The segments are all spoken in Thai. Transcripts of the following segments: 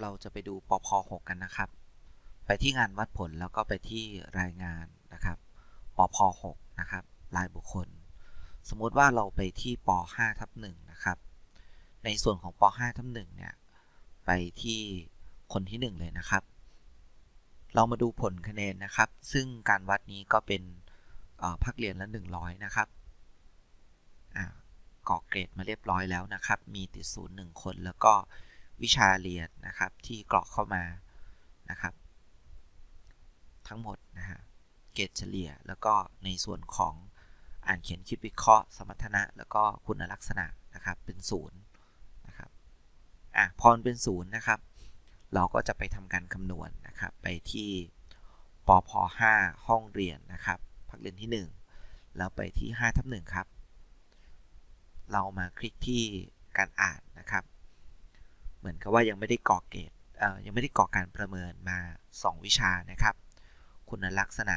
เราจะไปดูปพ6กันนะครับ ไปที่งานวัดผลแล้วก็ไปที่รายงานนะครับปพ6นะครับรายบุคคล สมมุติว่าเราไปที่ป5ทับ1นะครับ ในส่วนของป5ทับ1เนี่ย ไปที่คนที่ 1 เลยนะครับ เรามาดูผลคะแนนนะครับ ซึ่งการวัดนี้ก็เป็นภาคเรียนละ 100 นะครับกรอเกรดมาเรียบร้อยแล้วนะครับ มีติดศูนย์หนึ่งคนแล้วก็ วิชาเรียนนะครับ ที่กรอกเข้ามานะครับ ทั้งหมดนะฮะเกรดเฉลี่ย แล้วก็ในส่วนของอ่านเขียนคิดวิเคราะห์ สมรรถนะ แล้วก็คุณลักษณะนะครับเป็นศูนย์นะครับอะพอเป็นศูนย์นะครับ เราก็จะไปทำการคำนวณนนะครับ ไปที่ปพ5ห้องเรียนนะครับพักเรียนที่ 1 แล้วไปที่5ทับ1ครับ เรามาคลิกที่การอ่านนะครับ เหมือนกับว่ายังไม่ได้ก่อเกตยังไม่ได้ก่อการประเมินมา 2 วิชานะครับ คุณลักษณะ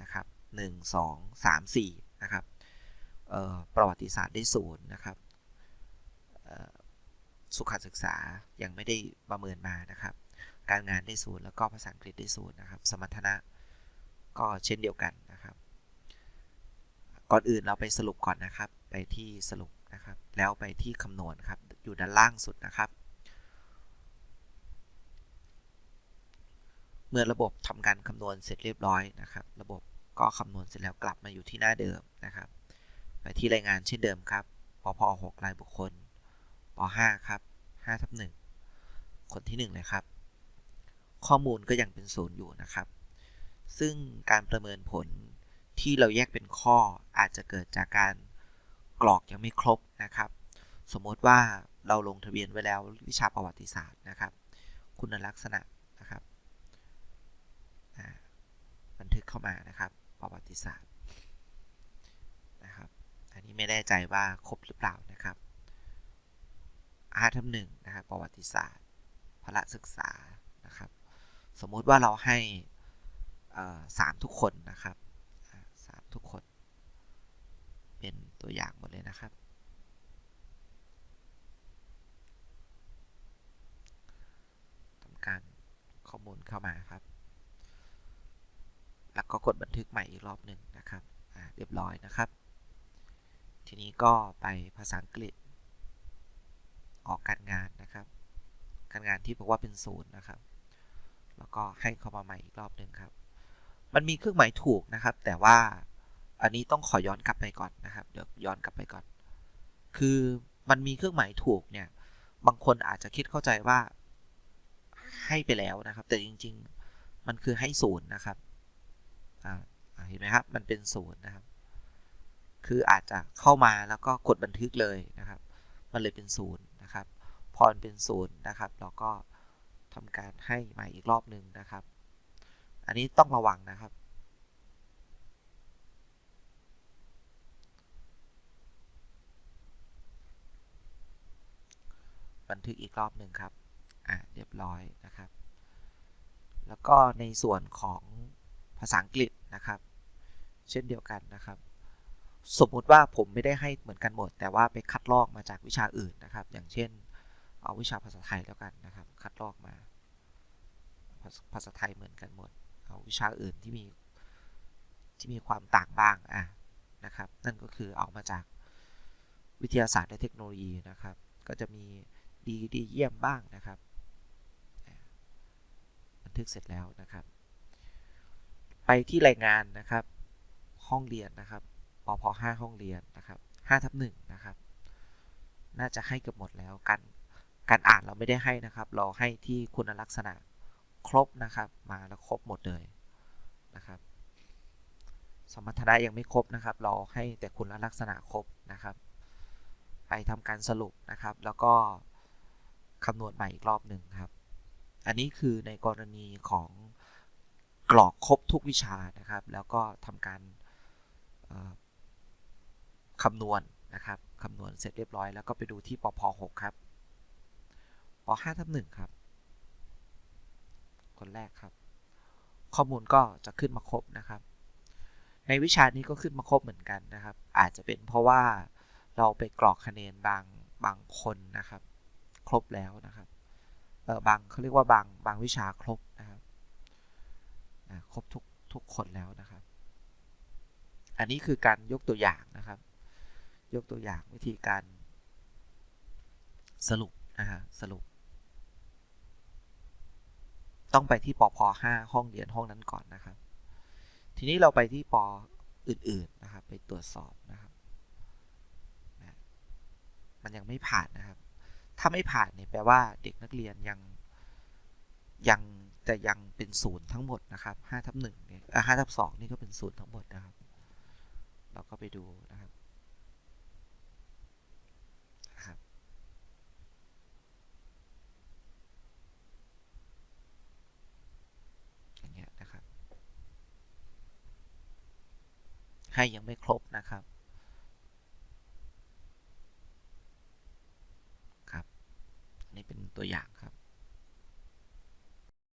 นะครับ 1 2 3 4 นะครับประวัติศาสตร์ได้ศูนย์นะครับสุขศึกษายังไม่ได้ประเมินมานะครับ การงานได้ศูนย์แล้วก็ภาษาอังกฤษได้ศูนย์นะครับ สมรรถนะก็เช่นเดียวกันนะครับ ก่อนอื่นเราไปสรุปก่อนนะครับ ไปที่สรุปนะครับ แล้วไปที่คำนวณครับ อยู่ด้านล่างสุดนะครับ เมื่อระบบทำการคำนวณเสร็จเรียบร้อยนะครับ ระบบก็คำนวณเสร็จแล้วกลับมาอยู่ที่หน้าเดิมนะครับไปที่รายงานเช่นเดิมครับปพ6รายบุคคลป5ครับ5ทับ1คนที่ 1 เลยครับ ข้อมูลก็ยังเป็นศูนย์อยู่นะครับ ซึ่งการประเมินผลที่เราแยกเป็นข้ออาจจะเกิดจากการกรอกยังไม่ครบนะครับ สมมติว่าเราลงทะเบียนไว้แล้ววิชาประวัติศาสตร์นะครับ คุณลักษณะนะครับ เข้ามานะครับ ประวัติศาสตร์นะครับ อันนี้ไม่แน่ใจว่าครบหรือเปล่านะครับอาร์ทับหนึ่งนะครับ ประวัติศาสตร์พละศึกษานะครับ สมมุติว่าเราให้สามทุกคนนะครับสามทุกคน เป็นตัวอย่างหมดเลยนะครับทำการข้อมูลเข้ามาครับ ก็กดบันทึกใหม่อีกรอบหนึ่งนะครับเรียบร้อยนะครับ ทีนี้ก็ไปภาษาอังกฤษ ออกการงานนะครับ การงานที่บอกว่าเป็นศูนย์นะครับ แล้วก็ให้เข้ามาใหม่อีกรอบหนึ่งครับ มันมีเครื่องหมายถูกนะครับ แต่ว่าอันนี้ต้องขอย้อนกลับไปก่อนนะครับ เดี๋ยวย้อนกลับไปก่อน คือมันมีเครื่องหมายถูกเนี่ย บางคนอาจจะคิดเข้าใจว่าให้ไปแล้วนะครับ แต่จริง ๆ มันคือให้ศูนย์นะครับ เห็นไหมครับ มันเป็นศูนย์นะครับ คืออาจจะเข้ามาแล้วก็กดบันทึกเลยนะครับ มันเลยเป็นศูนย์นะครับ พอเป็นศูนย์นะครับเราก็ทำการให้ใหม่อีกรอบหนึ่งนะครับ อันนี้ต้องระวังนะครับ บันทึกอีกรอบหนึ่งครับ อะเรียบร้อยนะครับ แล้วก็ในส่วนของ ภาษาอังกฤษนะครับ เช่นเดียวกันนะครับ สมมุติว่าผมไม่ได้ให้เหมือนกันหมด แต่ว่าไปคัดลอกมาจากวิชาอื่นนะครับ อย่างเช่น เอาวิชาภาษาไทยแล้วกันนะครับ คัดลอกมา ภาษาไทยเหมือนกันหมด เอาวิชาอื่นที่มีที่มีความต่างบ้างอะนะครับ นั่นก็คือเอามาจากวิทยาศาสตร์และเทคโนโลยีนะครับ ก็จะมีดีดีเยี่ยมบ้างนะครับ บันทึกเสร็จแล้วนะครับ ไปที่รายงานนะครับ ห้องเรียนนะครับปพ5ห้องเรียนนะครับ5ทับ1นะครับ น่าจะให้เกือบหมดแล้วการการอ่านเราไม่ได้ให้นะครับ เราให้ที่คุณลักษณะครบนะครับ มาแล้วครบหมดเลยนะครับ สมรรถนะยังไม่ครบนะครับ เราให้แต่คุณลักษณะครบนะครับ ไปทำการสรุปนะครับ แล้วก็คำนวณใหม่อีกรอบหนึ่งครับ อันนี้คือในกรณีของ กรอกครบทุกวิชานะครับ แล้วก็ทำการคำนวณนะครับคำนวณเสร็จเรียบร้อย แล้วก็ไปดูที่ปพ6ครับป5ทับ1ครับ คนแรกครับ ข้อมูลก็จะขึ้นมาครบนะครับ ในวิชานี้ก็ขึ้นมาครบเหมือนกันนะครับ อาจจะเป็นเพราะว่าเราไปกรอกคะแนนบางบางคนนะครับ ครบแล้วนะครับเออบางเขาเรียกว่าบางบางวิชาครบนะครับนะ ครบทุกทุกคนแล้วนะครับ อันนี้คือการยกตัวอย่างนะครับ ยกตัวอย่างวิธีการสรุปนะฮะสรุป ต้องไปที่ปพ5ห้องเรียนห้องนั้นก่อนนะครับ ทีนี้เราไปที่ปอื่นๆนะครับ ไปตรวจสอบนะครับนะมันยังไม่ผ่านนะครับ ถ้าไม่ผ่านเนี่ยแปลว่าเด็กนักเรียนยังยัง จะยังเป็นศูนย์ทั้งหมดนะครับ5ทับ1เนี่ยห้าทับ2นี่ก็เป็นศูนย์ทั้งหมดนะครับ เราก็ไปดูนะครับอย่างเงี้ยนะครับให้ยังไม่ครบนะครับ ครับ นี่เป็นตัวอย่างครับ